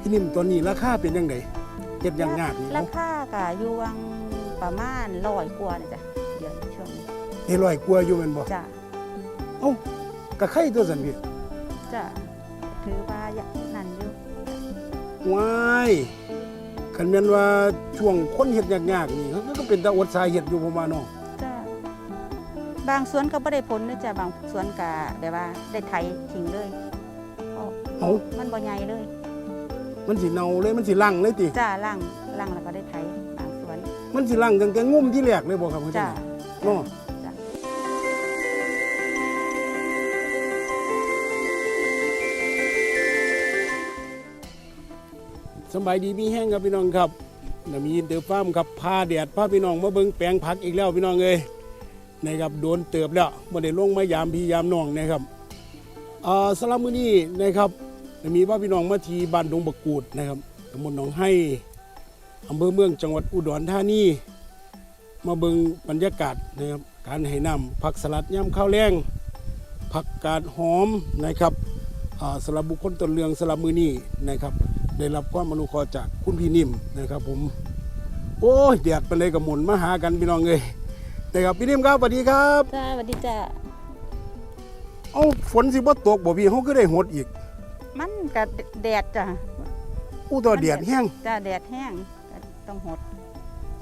พี่นิ่มตอนนี้ราคาเป็นยังไงเฮ็ดยังยากนี่ราเนาะคาก็อยู่วังประมาณร้อยกว่านี่จ้ะเดี๋ยวช่วงนี้เฮร้อยกว่าอยู่แม่นบ่จ้ะเอ้าก็ไข่ตัวซั่นพี่จ้ะถือว่าอย่างนั้นอยู่ว้ายคันแม่นว่าช่วงคนเฮ็ดยากๆนี่เขาก็เป็นตาอดสาเฮ็ดอยู่ประมาณเนาะจ้ะบางสวนก็บ่ได้ผลนะจ้ะบางสวนก็แบบว่าได้ไถทิ้งเลยออกเอ้ามันบ่ใหญ่เลย มันสิเน่าเลยมันสิลั่งเลยติจ้าล่างล่างแล้วก็ได้ไถบางสวนมันสิลั่งตั้งแต่งุ่มที่แรกเลยบ่ครับคุณจ้าเนาะ จ้ะสำบายดีมีแห้งครับพี่น้องครับน่ะมีอินเตอร์ฟาร์มครับพาแดดพาพี่น้องมาเบิ่งแปลงผักอีกแล้วพี่น้องเอ้ยนะครับโดนเติบแล้วบ่ได้ลงมายามพี่ยามน้องนะครับเอ่อสำหรับมื้อนี้นะครับ น่ะมีว่าพี่น้องมาที่บ้านดงบกกูดนะครับตำบลหนองไห้อำเภอเมืองจังหวัดอุดรธานีมาเบิ่งบรรยากาศนะครับการให้น้ำผักสลัดย่ำข้าวแรงผักกาดหอมนะครับอ่าสำหรับบุคคลต้นเรืองสำหรับมื้อนี้นะครับ ได้รับความอนุเคราะห์จากคุณพี่นิ่มนะครับ ผม โอ้ยแดดไปเลยกับหมุนมาหากันพี่น้องเลยนะครับพี่นิ่มครับสวัสดีครับจ้าสวัสดีจ้าเอ้าฝนสิบ่ตกบ่พี่เขาก็ได้หดอีก มันก็แดดจ้ะอู้ตัวแดดแห้งจ้าแดดแห้งก็ต้องหด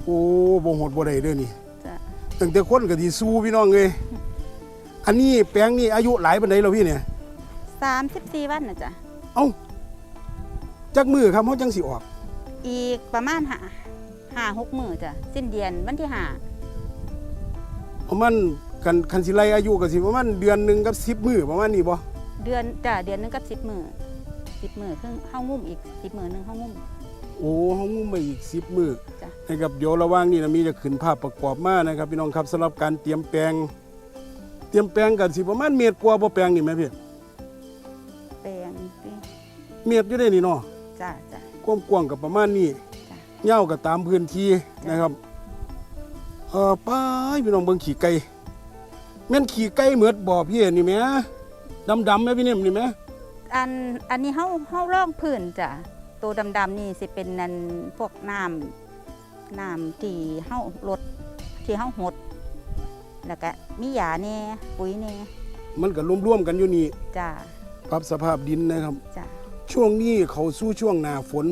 โอ้บ่หดบ่ได้เด้อนี่จ้ะตั้งแต่คนก็สิสู้พี่น้องเลยอันนี้แปลงนี่อายุหลายปานใดแล้วพี่เนี่ยสามสิบสี่วันนะจ้ะเอ้าจักมือครับเขาจังสิออก อีกประมาณห้าห้าหกมือจ้ะสิ้นเดือนวันที่ห้าประมาณกันคันสิไล่อายุก็สิประมาณเดือนหนึงกับ10มื้อประมาณนี้บ่เดือนจ้ะเดือนหนึงกับสิบมือ สิบมือครึ่งเข้างุ่มอีกสิบมือหนึ่งเข้างุ่ม โอ้เฮางุ้มไปอีก10มื้อจ้ะ นะครับเดี๋ยวระหว่างนี้นะมีจะขึ้นภาพประกอบมานะครับพี่น้องครับสำหรับการเตรียมแปลง เตรียมแปลงกันสิประมาณเมตรกว่าบ่แปลงนี่แม่พี่แปลงนี่เมตรอยู่ได้นี่เนาะ จ้ะจ้ะ ความกว้างกับประมาณนี้จ้ะยาวกับตามพื้นที่จ้ะนะครับ เออป้ายพี่น้องเบิ่งขี่ไก่แม่นขี่ไก่เหมือดบ่พี่นี่แหม่ดำๆแม่พี่เนี่ยนี่แหม่ อันอันนี้เฮาเฮาล่องพื้นจ้ะตัวดำๆนี่สิเป็นนันพวกน้ำน้ำที่เฮาลดที่เฮาหด แล้วก็มีหญ้าแหน่ปุ๋ยแหน่มันก็รวมๆกันอยู่นี่จ้ะปรับสภาพดินนะครับ จ้ะช่วงนี้เขาสู่ช่วงหน้าฝน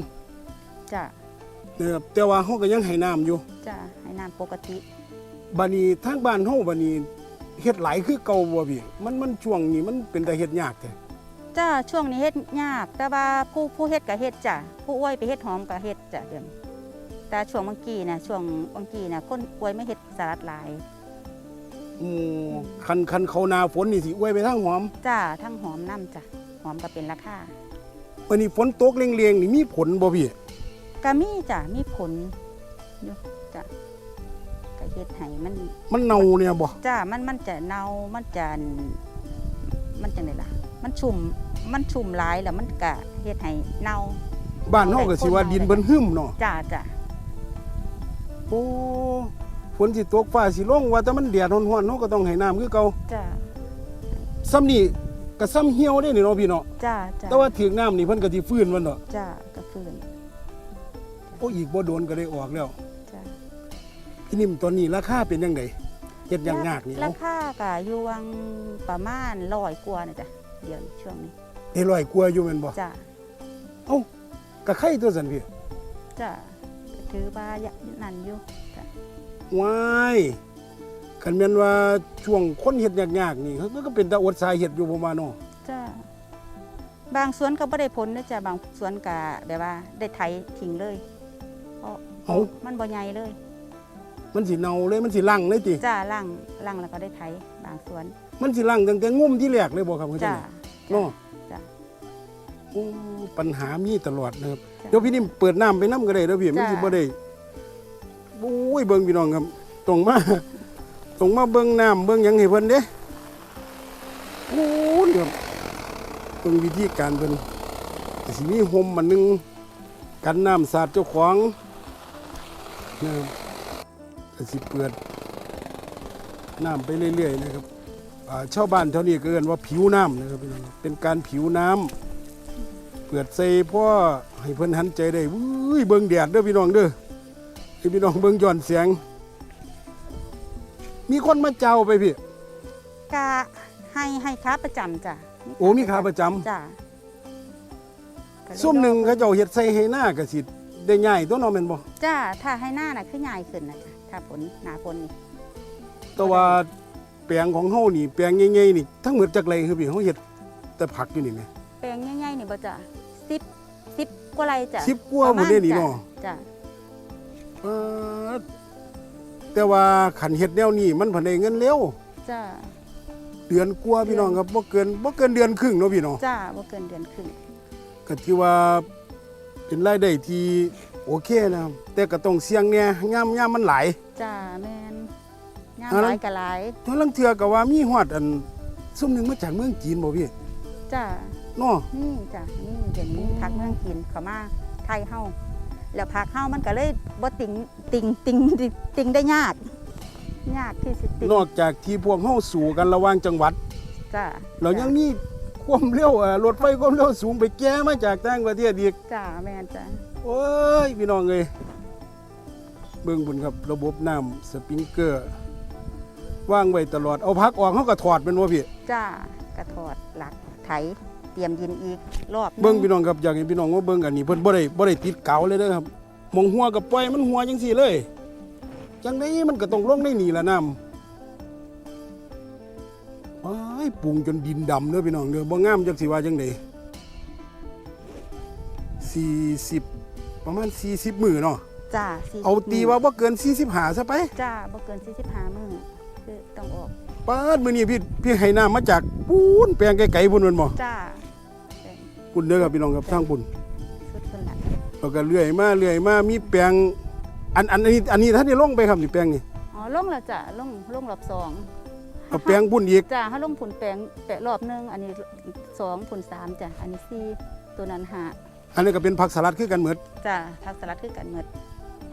จ้ะนะครับแต่ว่าเฮาก็ยังให้น้ำอยู่จ้ะให้น้ำปกติบัดนี้ทางบ้านเฮาบัดนี้เฮ็ดหลายคือเก่าบ่พี่มันมันช่วงนี้มันเป็นแต่เฮ็ดยากแท้ จ้ะช่วงนี้เฮ็ดยาก แต่ว่าผู้ผู้เฮ็ดก็เฮ็ดจ้ะผู้อ้วยไปเฮ็ดหอมก็เฮ็ดจ้ะเดี๋ยวนี้แต่ช่วงเมื่อกี้นะช่วงเมื่อกี้นะคนอวยไม่เฮ็ดสลัดหลายอืมคันคันเขาหนาฝนนี่สิอวยไปทางหอมจ้ะทั้งหอมน้ำจ้ะหอมก็เป็นราคาวันนี้ฝนตกเลียงๆนี่มีผลบ่พี่ก็มีจ้ะมีผลอยู่จ้ะก็เฮ็ดให้มันมันเน่าเนี่ยบ่จ้ะมันมันจะเน่ามันจะมันจังไดล่ะ มันชุ่มมันชุ่มหลายแล้วมันก็เฮ็ดให้เน่าบ้านเฮาก็สิว่าดินเบิ่นหึมเนาะจ้ะจ้ะโอ้ฝนสิตกฟ้าสิลงว่าแต่มันแดดร้อนๆเฮาก็ต้องให้น้ำคือเก่าจ้ะซ้ำนี่ก็ซ้ำเหี่ยวเด้นี่เนาะพี่เนาะจ้ะจ้ะแต่ว่าถึงน้ำนี่เพิ่นก็สิฟื้นมันเนาะจ้ะก็ฟื้นโอ้อีกบ่โดนก็ได้ออกแล้วจ้ะพี่นิ่มตอนนี้ราคาเป็นจังไดเฮ็ดยังยากนี่ราเนาะคาก็อยู่วังประมาณร้อยกว่านะจ้ะ เดี๋ยวช่วงนี้เอ้ร้อยกว่าอยู่แม่นบ่จ้ะเอ้าก็ไข่ตัวซั่นพี่จ้ะถือว่าอย่างนั้นอยู่จ้ะว้ายคันแม่นว่าช่วงคนเฮ็ดยากๆนี่เขาก็เป็นตาอดสาเฮ็ดอยู่ประมาณเนาะจ้ะบางสวนก็บ่ได้ผลนะจ้ะบางสวนก็แบบว่าได้ไถทิ้งเลยเพราะเอ้ามันบ่ใหญ่เลย มันสิเน่าเลยมันสิลั่งเลยติจ้าล่างล่างแล้วก็ได้ไถบางสวน มันสิลั่งตั้งแต่งุ่มที่แรกเลยบ่ครับคุณจ้าเจ้า เนาะจ้าโอ้ปัญหามีตลอดนะครับจ้ะเดี๋ยวพี่นิ่มเปิดน้ำไปน้ำก็ได้เด้อพี่มันจ้ะ สิบ่ได้โอ้ยเบิ่งพี่น้องครับตรงมาตรงมาเบิ่งน้ำเบิ่งหยังให้เพิ่นเด้โอ้ยครับเบิ่งวิธีการเพิ่นก็สิมีห่มมันหนึงกันน้ำสาดเจ้าของนะครับก็สิเปิดน้ำไปเรื่อยๆนะครับอ่า ชาวบ้านเท่านี้ก็เอิ้นว่าผิวน้ำนะครับพี่น้องเป็นการผิวน้ำเปิดใส่พ่อให้เพิ่นหันใจได้วุ้ยเบิ่งแดดเด้อพี่น้องเด้อให้พี่น้องเบิ่งย้อนเสียง มีคนมาเจ้าไปพี่กะให้ให้ค้าประจำจ้ะโอ้มีขาประจำจ้ะก็เลยซุ่มหนึ่งเขาเจ้าเฮ็ดใส่ให้หน้าก็สิได้ง่ายตัวเนาะแม่นบ่จ้าถ้าให้หน้าน่ะคือใหญ่ขึ้นนะจ้ะถ้าฝนหนาฝนนี่แต่ว่า แปลงของเฮานี่แปลงใหญ่ๆนี่ทั้งหมดจักไรคือพี่เฮาเฮ็ดแต่ผักอยู่นี่แหมแปลงใหญ่ๆนี่บ่จ้ะสิบสิบกว่าไรจ้ะสิบกว่าหมดเด้นี่เนาะจ้ะป๊าดแต่ว่าขันเฮ็ดแนวนี้มันพันได้เงินเร็วจ้ะเดือนกว่าพี่น้องครับบ่เกินบ่เกินเดือนครึ่งเนาะพี่น้องจ้ะบ่เกินเดือนครึ่งก็ถือว่าเป็นรายได้ที่โอเคนะครับแต่ก็ต้องเสี่ยงแหน่ยามยามมันหลายจ้ะแม่น งามเอาหละลายก็หลายทั้งลังเทื่อก็ว่ามีฮอดอันซุ่มหนึงมาจากเมืองจีนบ่พี่จ้ะเนาะนี่จ้ะนี่เดี๋ยวนี้พักเมืองกินเขามาไทยเฮาแล้วพักเฮามันก็เลยบ่ติงติงติงติงติงได้ยากยากที่สิติงนอกจากที่พวกเฮาสู่กันระหว่างจังหวัดจ้ะเรายังมีความเร็วเอ่อรถไฟความเร็วสูงไปแก้มาจากต่างประเทศอีกจ้ะแม่นจ้ะโอ้ยพี่น้องเอ้ยเบิ่งบุญครับระบบน้ำสปริงเกอร์ ว่างไว้ตลอดเอาพักออกเขาก็ถอดเป็นว่าพี่จ้ากระถอดหลักไถเตรียมยินอีกรอบหนึ่เบิ่งพี่น้องครับอยากให้พี่น้องว่าเบิ่งอันนี้เพิ่นบ่ได้บ่ได้ติดเกาเลยเด้อครับหมองหัวกับปล่อยมันหัวจังซี่เลยจังไดมันก็ต้องลงในนี่ล่ะน้ำอ้ายปรุงจนดินดำเด้อพี่น้องเด้อบ่งามจักสิว่าจังได40 ประมาณ 40 มื้อเนาะจ้าสี่เอาตีว่าบ่เกิน45ซะไปจ้าบ่เกิน45มื้อ คือต้องออกปาดมื้อนี้พี่พี่ให้น้ำมาจากปูนแปลงไกลๆพุ่นแม่นบ่จ้าพุ่นเด้อครับพี่น้องครับทางพุ่นสุดคนละแล้วก็เลื่อยมาเลื่อยมามีแปลงอันอันอันนี้อันนี้ท่านได้ลงไปครับนี่แปลงนี่อ๋อลงแล้วจ้ะลงลงรอบสองเอาแปลงพุ่นอีกจ้าเฮาลงผลแปลงแปะรอบหนึงอันนี้สองผลสามจ้ะอันนี้สี่ตัวนั้นห้าอันนี้ก็เป็นผักสลัดคือกันเหมือนจ้าทักสลัดคือกันหมด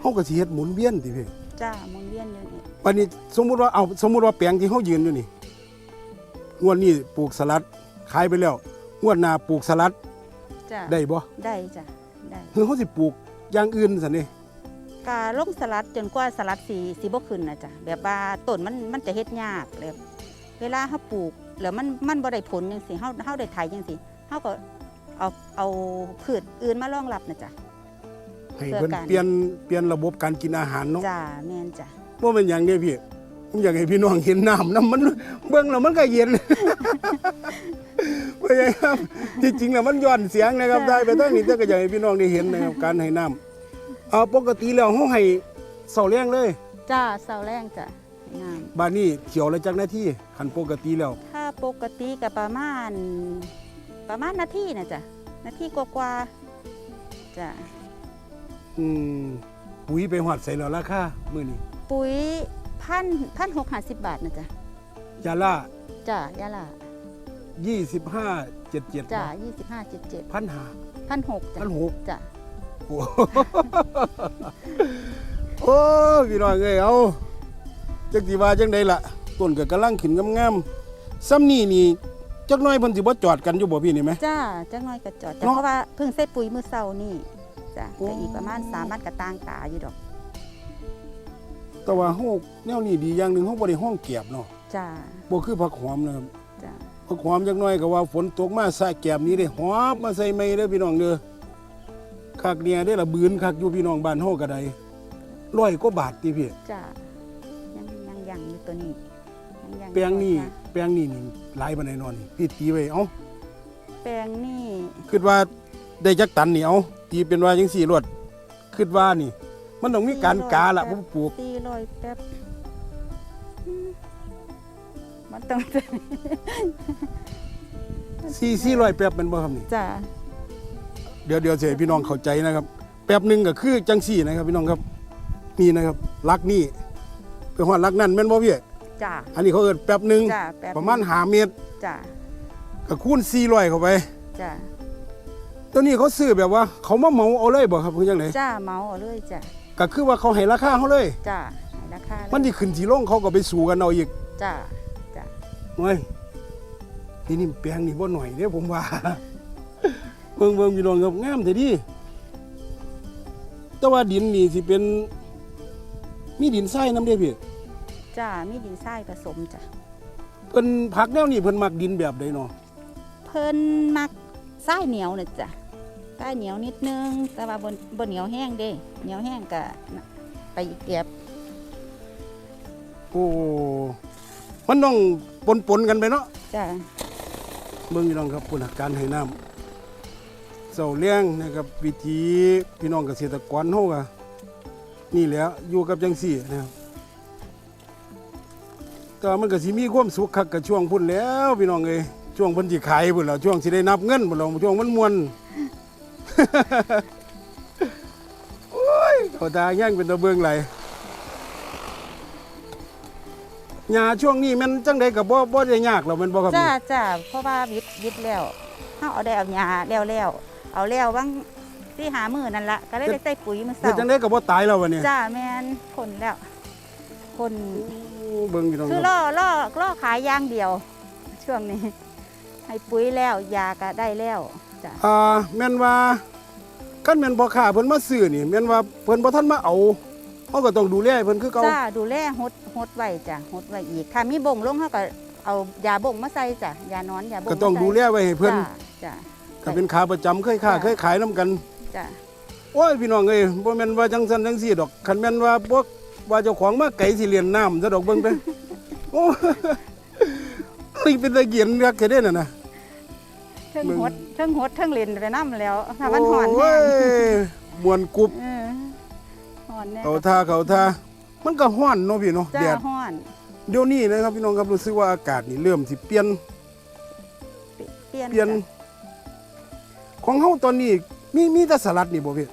เฮาก็สิเฮ็ดหมุนเวียนติพี่ จ้าหมุนเวียนอยู่นี่วันนี้สมมุติว่าเอาสมมุติว่าแปลงที่เฮายืนอยู่นี่งวดนี้ปลูกสลัดขายไปแล้วงวดหน้าปลูกสลัดจ้าได้บ่ได้จ้ะได้คือเฮาสิปลูกอย่างอื่นซั่นนี่กาลงสลัดจนกว่าสลัดสีสีบ่ขึ้นนะจ้ะแบบว่าต้นมันมันจะเฮ็ดยากแบบเวลาเฮาปลูกแล้วมันมันบ่ได้ผลจังซี่เฮาเฮาได้ไถจังซี่เฮาก็เอาเอาพืชอื่นมารองรับนะจ้ะ ให้เพื่อเพิ่นการเปลี่ยนเปลี่ยนระบบการกินอาหารเนาะจ้าแม่นจ้ะบ่เป็นหยังเด้พี่ผมอยากให้พี่น้องเห็นน้ำน้ำมันเบิ่งแล้วมันก็เย็นว่าไงครับที่จริงแล้วมันย้อนเสียงนะครับได้ไปตั้งนี้แต่ก็อยากให้พี่น้องได้เห็นนะครับการให้น้ำเอาปกติแล้วเฮาให้เสาแรงเลยจ้าเสาแรงจ้ะงามบ้านนี้เขียวแล้วจักหน้าที่คันปกติแล้วถ้าปกติก็ประมาณประมาณนาทีนะจ้ะนาทีกว่าๆจ้ะ อืมปุ๋ยไปหอดใส่แล้วราคามื้อนี้ปุ๋ยพันพันหกห้าสิบบาทนะจ้ะยาล่าจ้ายาล่า25 77จ้ายี่สิบห้าเจ็ดเจ็ดพันหาพันหกจ้ะพันหกจ้ะโอ้โอ้พี่น้องเอ้ยเอาจักสิว่าจังไดล่ะต้นก็กำลังขึ้นงามๆซ้ำนี่นี่จักหน้อยเพิ่นสิบ่จอดกันอยู่บ่พี่นี่ไหม จ้าจังน้อยกระจอดจ้ะเนาะ เพราะว่าเพิ่งใส่ปุ๋ยมือเศร้านี่ จ้ะโอ้ก็อีกประมาณสามมัดกระตางตาอยู่ดอกแต่ว่าเฮาแนวนี้ดีอย่างหนึงเฮาบ่ได้ห้องเก็บเนาะจ้าบ่คือผักหอมนะครับจ้าผักหอมจักหน้อยก็ว่าฝนตกมาใส่แก็บนี้ได้หอบมาใส่ไม้เด้อพี่น้องเด้อคักเนี่ยได้ละบืนคักอยู่พี่น้องบ้านเฮาก็ได้ร้อยกว่าบาทติพี่จ้ายังยังยังอยู่ตัวนี้ยังยังแปลงนี่จ้ะแปลงนี่นี่หลายปานใดนอนนี่พี่ตีไว้เอ้าแปลงนี่คิดว่าได้จักตันนี่เอา ตีเป็นว่าจังสี่รวดคิดว่านี่ มันต้องมีการกาละผู้ปลูกตีลอยแป๊บอืมมันต้องสี่สี่ร้อยแป๊บเป็นบ่ครับนี่จ้าเดี๋ยวเดี๋ยวเสียพี่น้องเข้าใจนะครับ แป๊บหนึ่งก็คือจังสี่นะครับ พี่น้องครับนี่นะครับลักนี่เป็นหัวลักนั่นแม่นบ่พี่จ้าอันนี้เขาเอิ้นแป๊บหนึ่งจ้าแป๊บประมาณหาเมตรจ้าก็คูณสี่ร้อยเข้าไปจ้า ตัวนี้เขาซื้อแบบว่า เขามาเหมาเอาเลยบ่ครับคือจังไดจ้าเมาเอาเลยจ้าก็คือว่าเขาให้ราคาเขาเลย จ้าให้ราคาเลยมันที่ขึ้นสีลงเขาก็ไปสู่กันเอาอีกจ้าจ้าเฮ้ยที่นี่แปลงนี่บ่หน่อยเด้อผมว่าผบิ่งเบิ่งพี่น้องครับงามแต่ดีแต่ว่าดินนี่สิเป็นมีดินทรายน้ำเด้พี่จ้ามีดินทรายผสมจ้ะเพิ่นผักแนวนี้เพิ่นมักดินแบบใดเนาะเพิ่นมักทรายเหนียวน่ะจ้ะ ทราเหนียวนิดนึง แต่ว่าบนบนเหนียวแห้งเด้เหนียวแห้งก็ไปเก็บโอ้มันต้องปนๆกันไปเนาะจ้ะเบิ่งพี่น้องครับพุ่นน่ะการให้น้ำเสาเลี้ยงนะครับวิธีพี่น้องเกษตรกรเฮาก็นี่แหละอยู่กับจังซี่นะครับแต่มันก็สิมีความสุขคักกับช่วงพุ่นแล้ว พี่น้องเอ้ยช่วงเพิ่นสิขายพุ่นแล้วช่วงสิได้นับเงินพุ่นแล้วช่วงมันมวน โอ้ยเขาตาแย่งเป็นตะเบิงไหลหญ้าช่วงนี้มันจังไดก็บ่บ่ได้ยากหรอกแมันบ่ครับจ้านี่จ้าเพราะว่าวิดวิดแล้วเฮาเอาได้เอาหญ้าแล้วแล้วเอาแล้วบางที่หามือนั่นละก็เลยได้ใส่ปุ๋ยมื้อเฮ็เช้าดจังไดก็บ่ตายแล้ววันนี้จ้าแม่นคนแล้วคนโอ้เบิ่งพี่น้องคือครับล่อล่อล่อขายอย่างเดียว ช่วงนี้ ให้ปุ๋ยแล้วยาก็ได้แล้ว จ้ะ อ่าแม่นว่าคันแม่นบ่ค้าเพิ่นมาซื้อนี่แม่นว่าเพิ่นบ่ทันมาเอาเฮาก็ต้องดูแลเพิ่นคือเก่าจ้าดูแลหดหดไว้จ้ะหดไว้อีกถ้ามีบ่งลงเขาก็เอายาบ่งมาใส่จ้ะยานอนยาบ่งก็ต้องมาใส่ดูแลไว้ให้เพิ่นจ้ะจ้ะ ก็เป็นขาประจำเคยค้าจ้ะ เคยขายนํกัน จ้ะโอ้ยพี่น้องเอ้ยบ่แม่นว่าจังซั่นจังซี่ดอกคันแม่นว่าพวกว่าเจ้าของมาไก่สิเรียนน้ำซะดอกเบิ่งไปโอ้นี่เป็นตะเกียนรักแค่เด้น่ะนะ เทิงมึงหดเทิงหดเทิงเล่นไปน้ำแล้วถ้ามันหอนโอ้แห้ยงมวนกรุบเออหอนแน่เขาท่าเขาท่ามันก็ฮ้อนเนาะพี่เนาะจ้าแดดหอนเดี๋ยวนี้นะครับพี่น้องครับรู้สึกว่าอากาศนี่เริ่มสิเปลี่ยนเปลี่ยนเปลี่ยนของเฮาตอนนี้มีมีแต่สลัดนี่บ่พี่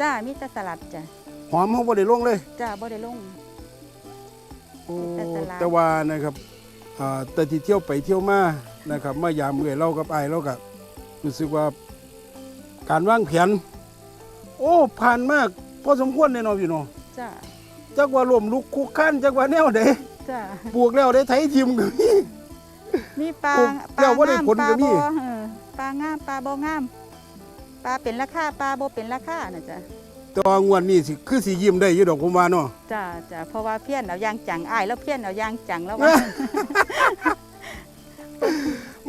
จ้ามีแต่สลัดจ้ะหอมเฮาบ่ได้ลงเลยจ้าบ่ได้ลง โอ้แต่สลัด แต่ว่านะครับอ่าแต่ที่เที่ยวไปเที่ยวมา นะครับมายามเอื้อยเรากับอ้ายเราก็รู้สึกว่าการวางแผนโอ้ผ่านมากพอสมควรเลยเนาะพี่เนาะจ้าจักว่าล่มลุกคุกคันจักว่าแนวใดจ้าปลูกแล้วได้ไถทิมก็มีมีปลาโอ้ปเดี๋ลายวบ่ได้งามผลปลาก็มีบ่เออปลางามปลาบ่งามปลาเป็นราคาปลาบ่เป็นราคาน่ะจ้ะแต่ว่างวดนี้สิคือสิยิ้มได้อยู่ดอกผมว่าเนาะจ้าจ้าเพราะว่าเพี้ยนเอายางจังอ้ายแล้วเพี้ยนเอายางจังแล้วว่า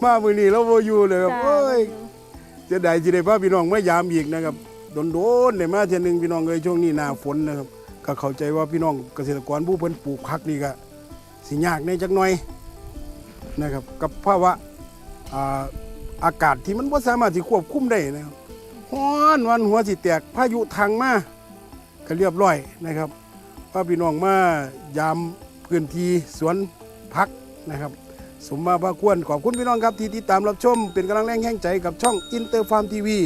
มามื้อนี้เราบ่อยู่เลยครับจ้า โอ้ยจะได้สิได้พาพี่น้องมายามอีกนะครับโดนๆได้มาเทื่อหนึงพี่น้องเอ้ยช่วงนี้หน้าฝนนะครับ ก็เข้าใจว่าพี่น้องเกษตรกรผู้เพิ่นปลูกผักนี่ก็สิยากในจักหน่อยนะครับ กับภาวะอ่าอากาศที่มันบ่สามารถที่ควบคุมได้นะครับฮ้อนวันหัวสิแตกพายุทางมาก็เรียบร้อยนะครับพาพี่น้องมายามพื้นที่สวนผักนะครับ สมมาพระควรขอบคุณพี่น้องครับที่ติดตามรับชม เป็นกำลังแรงแห่งใจกับช่องอินเตอร์ฟาร์มทีวี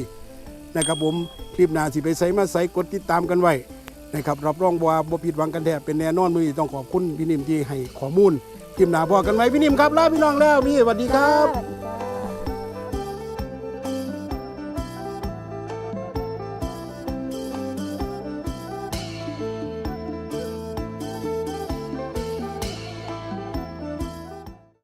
นะครับผมคลิปหน้าสิไปใส่มาใส่กดติดตามกันไว้นะครับรับรองว่าบ่ผิดหวังกันแทบเป็นแน่นอนมือต้องขอบคุณพี่นิ่มที่ให้ข้อมูลคลิปหน้าพอกันไหมพี่นิ่มครับลาพี่น้องแล้วนี่สวัสดีครับ